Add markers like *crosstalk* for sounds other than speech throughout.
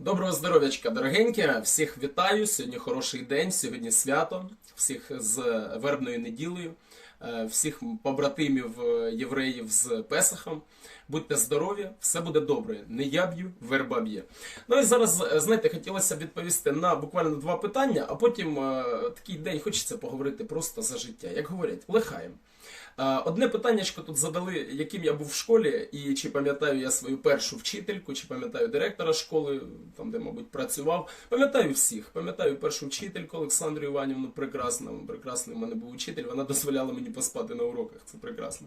Доброго здоров'ячка, дорогенькі! Всіх вітаю. Сьогодні хороший день, сьогодні свято, всіх з вербною неділею, е, всіх побратимів е, євреїв з Песахом. Будьте здорові, все буде добре. Не я б'ю, верба б'є. Ну і зараз, е, знаєте, хотілося б відповісти на буквально два питання, а потім такий день хочеться поговорити просто за життя. Як говорять, лихаєм. Одне питаннячко тут задали, яким я був в школі, і чи пам'ятаю я свою першу вчительку, чи пам'ятаю директора школи, там де, мабуть, працював. Пам'ятаю всіх. Пам'ятаю першу вчительку Олександру Іванівну, прекрасна, прекрасний в мене був учитель. Вона дозволяла мені поспати на уроках. Це прекрасно.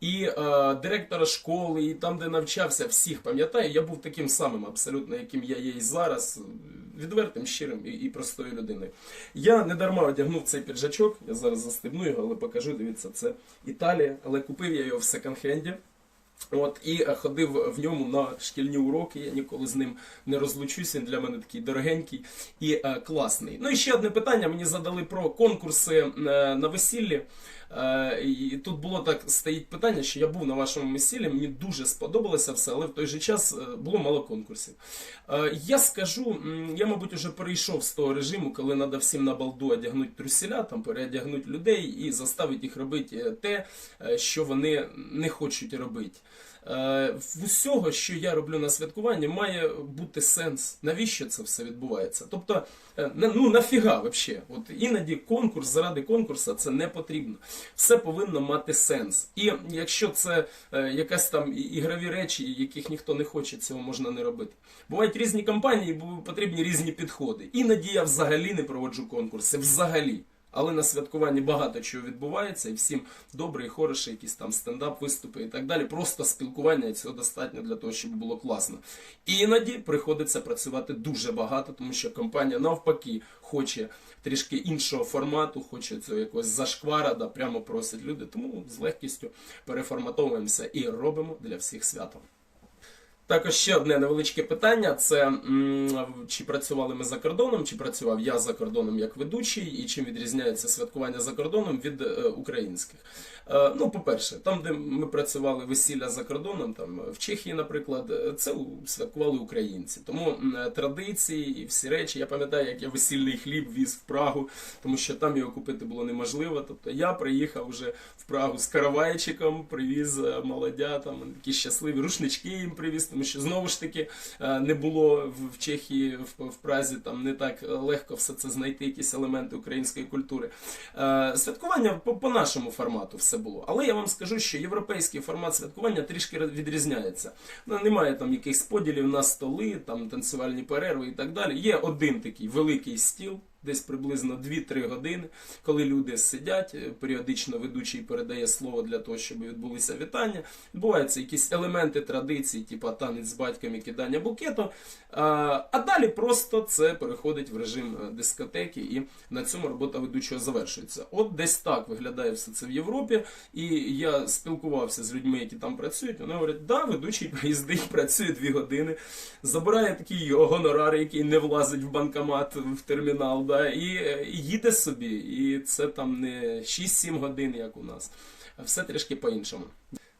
І е, директора школи, і там, де навчався, всіх пам'ятаю. Я був таким самим, абсолютно, яким я є і зараз. Відвертим, щирим і, і простою людиною. Я не дарма одягнув цей піджачок, я зараз застебну його, але покажу. Дивіться, це Італія, але купив я його в секонд-хенді. От і ходив в ньому на шкільні уроки. Я ніколи з ним не розлучусь. Він для мене такий дорогенький і е, класний. Ну і ще одне питання. Мені задали про конкурси е, на весіллі. Е, і тут було так стоїть питання, що я був на вашому весіллі, мені дуже сподобалося все, але в той же час е, було мало конкурсів. Е, я скажу, я, мабуть, уже перейшов з того режиму, коли треба всім на балду одягнути трусіля, там переодягнути людей і заставити їх робити те, що вони не хочуть робити. Е, В усього, що я роблю на святкуванні, має бути сенс. Навіщо це все відбувається? Тобто, е, ну нафіга взагалі? От іноді конкурс заради конкурсу це не потрібно. Все повинно мати сенс. І якщо це е, якась там ігрові речі, яких ніхто не хоче, цього можна не робити. Бувають різні компанії, бу- потрібні різні підходи. Іноді я взагалі не проводжу конкурси. Взагалі. Але на святкуванні багато чого відбувається, і всім добре і хороше, якісь там стендап, виступи і так далі. Просто спілкування і цього достатньо для того, щоб було класно. І іноді приходиться працювати дуже багато, тому що компанія навпаки хоче трішки іншого формату, хоче цього якогось зашквара, да, прямо просять люди. Тому з легкістю переформатовуємося і робимо для всіх свято. Також ще одне невеличке питання: це чи працювали ми за кордоном, чи працював я за кордоном як ведучий, і чим відрізняється святкування за кордоном від е, українських. Е, ну, по-перше, там, де ми працювали весілля за кордоном, там в Чехії, наприклад, е, це святкували українці. Тому е, традиції і всі речі. Я пам'ятаю, як я весільний хліб віз в Прагу, тому що там його купити було неможливо. Тобто я приїхав вже в Прагу з каравайчиком, привіз молодя, там такі щасливі рушнички їм привіз, тому що знову ж таки не було в- Чехії, в, Празі там не так легко все це знайти, якісь елементи української культури. Святкування по, по нашому формату все було. Але я вам скажу, що європейський формат святкування трішки відрізняється. Ну, немає там якихось поділів на столи, там танцювальні перерви і так далі. Є один такий великий стіл. Десь приблизно 2-3 години, коли люди сидять, е, періодично ведучий передає слово для того, щоб відбулися вітання. Відбуваються якісь елементи традицій, типу танець з батьком і кидання букету. А, а далі просто це переходить в режим е, дискотеки, і на цьому робота ведучого завершується. От десь так виглядає все це в Європі. І я спілкувався з людьми, які там працюють. Вони говорять, да, ведучий приїздить, *laughs* працює 2 години, забирає такий гонорар, який не влазить в банкомат, в термінал, да, і, і їде собі. І це там не 6-7 годин, як у нас. Все трішки по-іншому.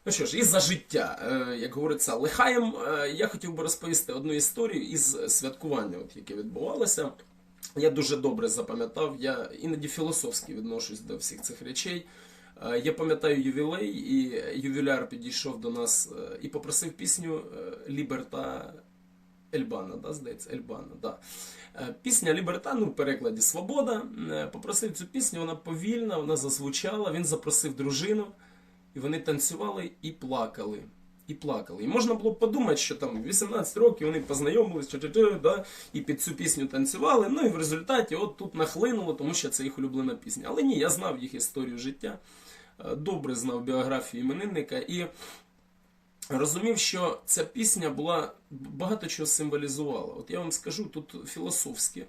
Ну що ж, і за життя, Е, як говориться, лихаєм, е, я хотів би розповісти одну історію із святкування, от, яке відбувалося. Я дуже добре запам'ятав, я іноді філософськи відношусь до всіх цих речей. Е, Я пам'ятаю ювілей, і ювіляр підійшов до нас і попросив пісню Ліберта Ельбана, да, здається, Ельбана, да. Е, Пісня Ліберта, ну, в перекладі Свобода. Е, Попросив цю пісню, вона повільна, вона зазвучала. Він запросив дружину, і вони танцювали і плакали. І плакали. І можна було б подумати, що там 18 років вони познайомились, да, і під цю пісню танцювали. Ну і в результаті от тут нахлинуло, тому що це їх улюблена пісня. Але ні, я знав їх історію життя, е, добре знав біографію іменинника і розумів, що ця пісня була багато чого символізувала. От я вам скажу тут філософське,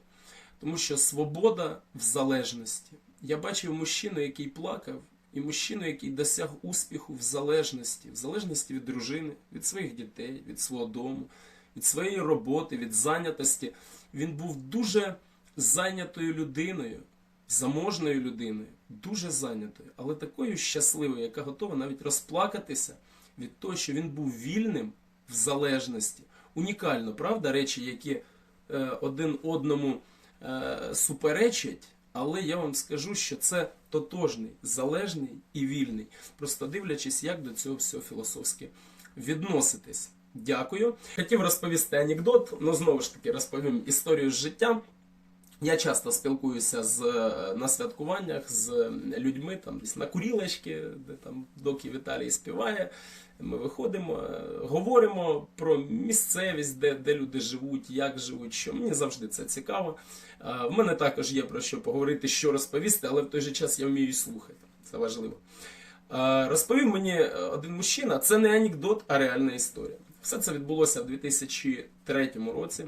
тому що свобода в залежності. Я бачив мужчину, який плакав, і мужчину, який досяг успіху в залежності, в залежності від дружини, від своїх дітей, від свого дому, від своєї роботи, від зайнятості. Він був дуже зайнятою людиною, заможною людиною, дуже зайнятою, але такою щасливою, яка готова навіть розплакатися від того, що він був вільним в залежності. Унікально, правда, речі, які е, один одному е, суперечать, але я вам скажу, що це тотожний, залежний і вільний. Просто дивлячись, як до цього всього філософськи відноситись. Дякую. Хотів розповісти анекдот, але знову ж таки розповім історію з життя. Я часто спілкуюся з, е, на святкуваннях з людьми, там десь на курілочки, де там доки Віталій співає. Ми виходимо, е, говоримо про місцевість, де, де люди живуть, як живуть, що мені завжди це цікаво. Е, В мене також є про що поговорити, що розповісти, але в той же час я вмію слухати. Це важливо. Е, Розповів мені один мужчина, це не анекдот, а реальна історія. Все це відбулося в 2003 році.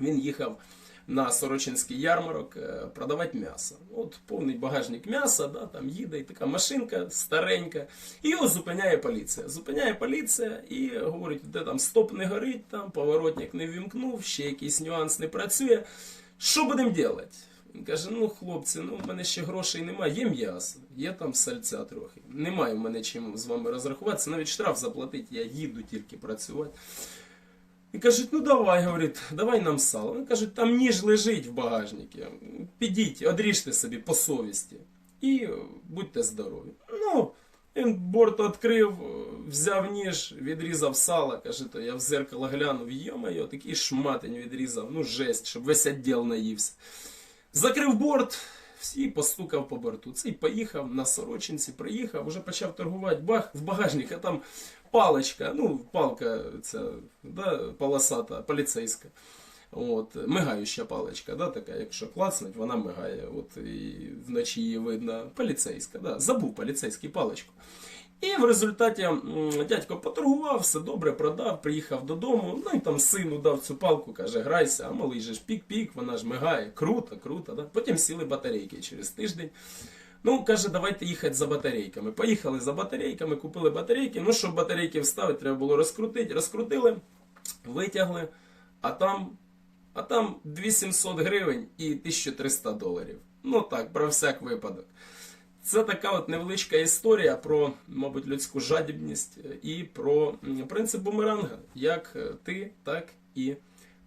Він їхав на Сорочинський ярмарок е, продавати м'ясо. От повний багажник м'яса, да, там їде і така машинка старенька. І його зупиняє поліція. Зупиняє поліція і говорить, де там стоп не горить, там поворотник не вімкнув, ще якийсь нюанс не працює. Що будемо робити? Він каже: ну, хлопці, ну в мене ще грошей немає, є м'ясо, є там сальця трохи. Немає в мене чим з вами розрахуватися, навіть штраф заплатити, я їду тільки працювати. І кажуть, ну давай, говорить, давай нам сало. Вони кажуть, там ніж лежить в багажнику. Підіть, одріжте собі по совісті. І будьте здорові. Ну, він борт відкрив, взяв ніж, відрізав сало, каже, то я в зеркало глянув, йо-моє, такий шматень відрізав, ну жесть, щоб весь відділ наївся. Закрив борт, всі постукав по борту. Цей поїхав на сорочинці, приїхав, вже почав торгувати бах, в багажник, а там паличка, ну, палка ця, да, полосата, поліцейська. От, мигаюча паличка, да, така, якщо клацнуть, вона мигає. От, і вночі її видно поліцейська. Да, забув поліцейський паличку. І в результаті дядько поторгував, все добре продав, приїхав додому. Ну і там сину дав цю палку, каже, грайся, а малий же ж пік-пік, вона ж мигає. Круто, круто. Да? Потім сіли батарейки через тиждень. Ну, каже, давайте їхати за батарейками. Поїхали за батарейками, купили батарейки. Ну, щоб батарейки вставити, треба було розкрутити. Розкрутили, витягли, а там, а там 2700 гривень і 1300 доларів. Ну так, про всяк випадок. Це така от невеличка історія про, мабуть, людську жадібність і про принцип бумеранга. Як е, ти, так і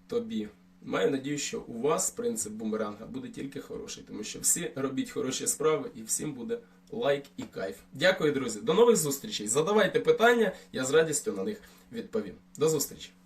тобі. Маю надію, що у вас принцип бумеранга буде тільки хороший, тому що всі робіть хороші справи і всім буде лайк і кайф. Дякую, друзі. До нових зустрічей. Задавайте питання, я з радістю на них відповім. До зустрічі!